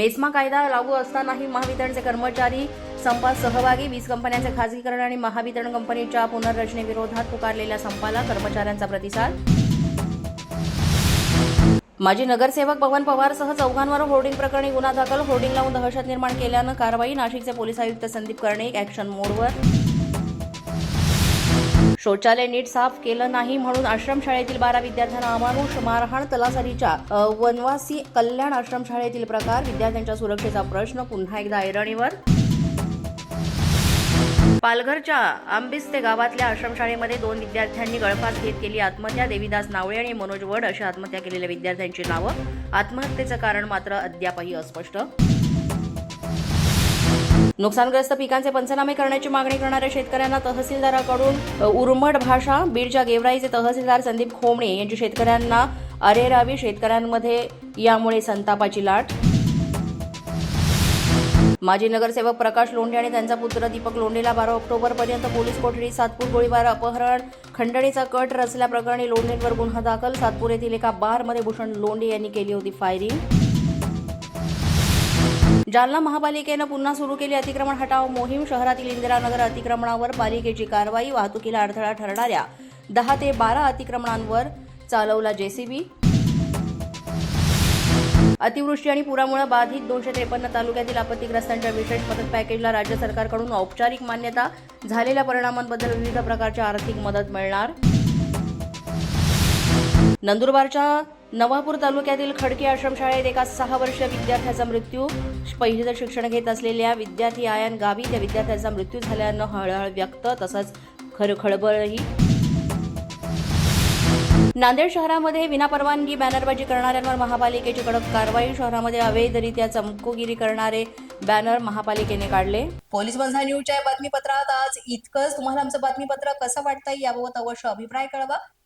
MESMA कायदा लागू असतानाही महावितरणचे कर्मचारी संपात सहभागी वीज कंपन्यांचे खासगीकरण आणि महावितरण कंपनीच्या पुनर्रचनेविरोधात पुकारलेल्या संपाला कर्मचाऱ्यांचा प्रतिसाद. माजी नगरसेवक पवन पवारसह चौघांवर होर्डिंग प्रकरणी गुन्हा दाखल होर्डिंग लावून दहशत निर्माण केल्यानं कारवाई नाशिकचे पोलीस आयुक्त संदीप कर्णिक ऍक्शन मोडवर. शौचालय नीट साफ केलं नाही म्हणून आश्रमशाळेतील बारा विद्यार्थ्यांना अमानुष मारहाण तलासरीच्या वनवासी कल्याण आश्रमशाळेतील प्रकार विद्यार्थ्यांच्या सुरक्षेचा प्रश्न पुन्हा एकदा ऐरणीवर. पालघरच्या आंबिस्ते गावातल्या आश्रमशाळेमध्ये दोन विद्यार्थ्यांनी गळफास घेत केली आत्महत्या. देवीदास नावळे आणि मनोज वड अशा आत्महत्या केलेल्या विद्यार्थ्यांची नावं. आत्महत्येचं कारण मात्र अद्यापही अस्पष्ट. नुकसानग्रस्त पिकांचे पंचनामे करण्याची मागणी करणाऱ्या शेतकऱ्यांना तहसीलदाराकडून अ, उर्मट भाषा बीडच्या गेवराईचे तहसीलदार संदीप खोमणे यांची शेतकऱ्यांना अरेरावी शेतकऱ्यांमध्ये यामुळे संतापाची लाट. माजी नगरसेवक प्रकाश लोंढे आणि त्यांचा पुत्र दीपक लोंढेला बारा ऑक्टोबर पर्यंत पोलीस कोठडी सातपूर गोळीबार अपहरण खंडणीचा कट रचल्याप्रकरणी लोंढेंवर गुन्हा दाखल. सातपूर येथील एका बारमध्ये भूषण लोंढे यांनी केली होती फायरिंग जालना महापालिकेनं पुन्हा सुरू केली अतिक्रमण हटाव. मोहीम शहरातील इंदिरानगर अतिक्रमणावर पालिकेची कारवाई वाहतुकीला अडथळा ठरणाऱ्या दहा ते बारा अतिक्रमणांवर चालवला जेसीबी. अतिवृष्टी आणि पुरामुळे बाधित दोनशे त्रेपन्न तालुक्यातील आपत्तीग्रस्तांच्या विशेष मदत पॅकेजला राज्य सरकारकडून औपचारिक मान्यता. झालेल्या परिणामांबद्दल विविध प्रकारची आर्थिक मदत मिळणार. नंदुरबारच्या नवापूर तालुक्यातील खडकी आश्रमशाळेत एका सहा वर्षीय विद्यार्थ्याचा मृत्यू. पहिलीचं शिक्षण घेत असलेल्या विद्यार्थी आयन गावी त्या विद्यार्थ्याचा मृत्यू झाल्यानं हळहळ व्यक्त तसंच खर खळबळही. नांदेड शहरामध्ये विनापरवानगी बॅनरबाजी करणाऱ्यांवर महापालिकेची कडक कारवाई. शहरामध्ये अवैधरित्या चमकोगिरी करणारे बॅनर महापालिकेने काढले. पोलीस बंधा न्यूजच्या बातमीपत्रात आज इतकंच. तुम्हाला आमचं बातमीपत्र कसं वाटतंय याबाबत अवश्य अभिप्राय कळवा.